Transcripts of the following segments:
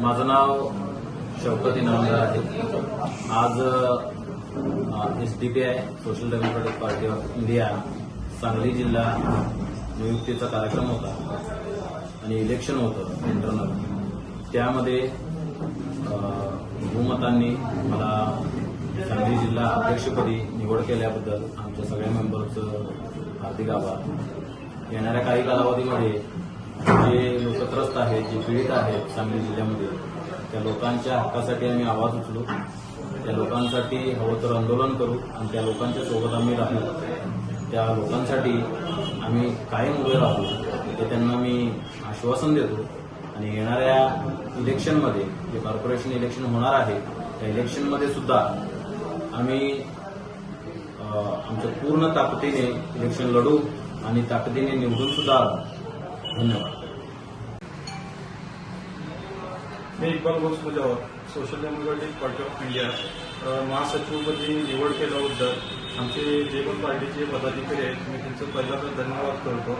माझं नाव शौकत इनामदार आहे आज S D P I Social Democratic Party of India Sangli जिल्हा नियुक्तीचा कार्यक्रम होता आणि इलेक्शन होतं इंटरनल त्यामध्ये बहुमतांनी मला सांगली जिल्हा अध्यक्षपदी निवड केल्याबद्दल आमच्या सगळ्या मेंबरचं हार्दिक आभार. येणाऱ्या काही कालावधीमध्ये जे लोकत्रस्त आहेत जे पीडित आहेत सांगली जिल्ह्यामध्ये त्या लोकांच्या हक्कासाठी आम्ही आवाज उचलू. त्या लोकांसाठी हवं तर आंदोलन करू आणि त्या लोकांच्या सोबत आम्ही राहू. त्या लोकांसाठी आम्ही कायम उभे राहू. हे त्यांना मी आश्वासन देतो. आणि येणाऱ्या इलेक्शनमध्ये जे कॉर्पोरेशन इलेक्शन होणार आहे त्या इलेक्शनमध्ये सुद्धा आम्ही आमच्या पूर्ण ताकदीने इलेक्शन लढू आणि ताकदीने निवडून सुद्धा धन्यवाद. मी Iqbal Bose Mujawar Social Democratic Party of India महासचिवपदी निवड केल्याबद्दल आमचे जे पण पार्टीचे पदाधिकारी आहेत मी त्यांचं पहिला तर धन्यवाद करतो.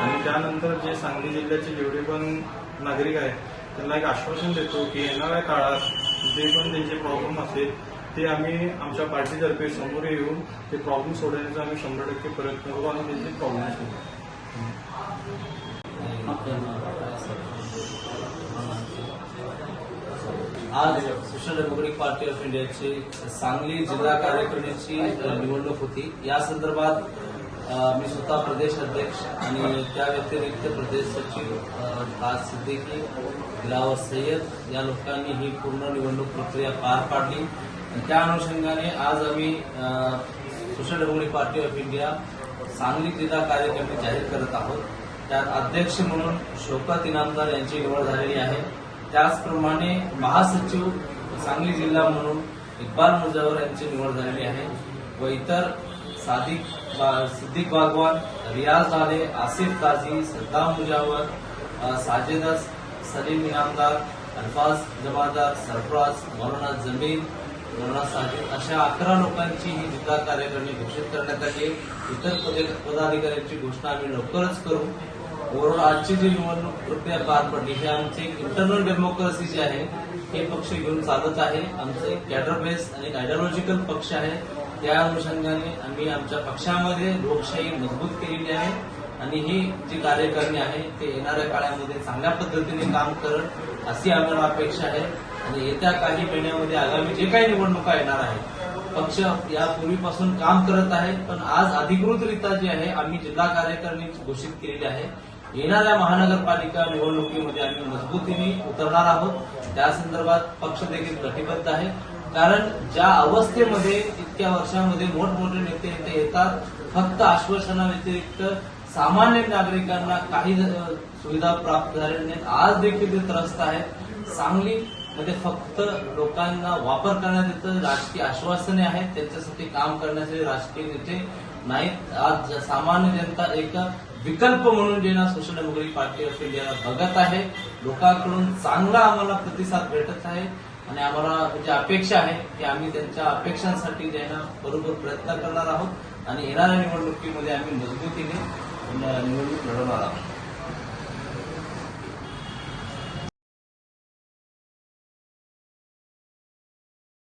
आणि त्यानंतर जे सांगली जिल्ह्याचे जेवढे पण नागरिक आहेत त्यांना एक आश्वासन देतो की येणाऱ्या काळात जे पण त्यांचे प्रॉब्लेम असेल ते आम्ही आमच्या पार्टीतर्फे समोर येऊन ते प्रॉब्लेम सोडवण्याचा आम्ही शंभर टक्के प्रयत्न करू आणि त्यांचे प्रॉब्लेम सोडू आज सोशल डेमोक्रेटिक पार्टी ऑफ इंडियाची सांगली जिल्हा कार्यकारिणीची निवडणूक होती. या संदर्भात मी स्वतः प्रदेश अध्यक्ष आणि त्या व्यतिरिक्त प्रदेश सचिव राज सिद्दीकी दिलावर सय्यद या लोकांनी ही पूर्ण निवडणूक प्रक्रिया पार पाडली. त्या अनुषंगाने आज आम्ही Social Democratic Party of India Sangli जिल्हा कार्यकारिणी जाहीर करत आहोत. त्यात अध्यक्ष म्हणून शोकत इनामदार यांची निवड झालेली आहे. त्याचप्रमाणे महासचिव सांगली जिल्हा म्हणून इक्बाल मुजावर यांची निवड झालेली आहे व इतर सादिक बा- सिद्दीक बागवान रियाज आले आसिफ काझी सद्दाम मुजावर साजेदस सलीम इनामदार अल्फाज जमादार सरफराज मौलाना जमीन मौलाना साजिद अशा अकरा लोकांची ही जिल्हा कार्यकारिणी घोषित करण्यात आली इतर पदे- पदाधिकाऱ्यांची घोषणा आम्ही लवकरच करू. ओव्हरऑल आजची जी निवडणूक प्रक्रिया पार पडली हे आमचे इंटरनल डेमोक्रेसी जे आहे हे पक्ष घेऊन चालत आहे. आमचे कॅडर बेस आणि आयडिओलॉजिकल पक्ष आहे. त्या अनुषंगाने आम्ही आमच्या पक्षामध्ये लोकशाही मजबूत केलेली आहे. आणि ही जी कार्यकारिणी आहे ते येणाऱ्या काळामध्ये चांगल्या पद्धतीने काम करत अशी आम्हाला अपेक्षा आहे. आणि येत्या काही महिन्यामध्ये आगामी जे काही निवडणुका येणार आहेत पक्ष यापूर्वीपासून काम करत आहे. पण आज अधिकृतरित्या जे आहे आम्ही जिल्हा कार्यकारिणी घोषित केलेली आहे. येणाऱ्या महानगरपालिका निवडणुकीमध्ये आम्ही मजबूतीने उतरणार आहोत. त्या संदर्भात पक्ष देखील कटिबद्ध आहे. कारण ज्या अवस्थेमध्ये इतक्या वर्षामध्ये मोठमोठे नेते इथे येतात फक्त आश्वासना व्यतिरिक्त सामान्य नागरिकांना काही सुविधा प्राप्त झालेल्या नाहीत. आज देखील ते त्रस्त आहेत. सांगली मध्ये फक्त लोकांना वापर करण्यात येतं राजकीय आश्वासने आहेत. त्यांच्यासाठी काम करण्याचे राजकीय नेते नाही. आज सामान्य जनता एक विकल्प म्हणून जे ना सोशल डेमोक्रेटिक पार्टी ऑफ इंडियाला बघत आहे. लोकांकडून चांगला आम्हाला प्रतिसाद भेटत आहे आणि आम्हाला म्हणजे अपेक्षा आहे की आम्ही त्यांच्या अपेक्षांसाठी जे ना बरोबर प्रयत्न करणार आहोत आणि येणाऱ्या निवडणुकीमध्ये आम्ही मजबूतीने निवडणूक लढवणार आहोत.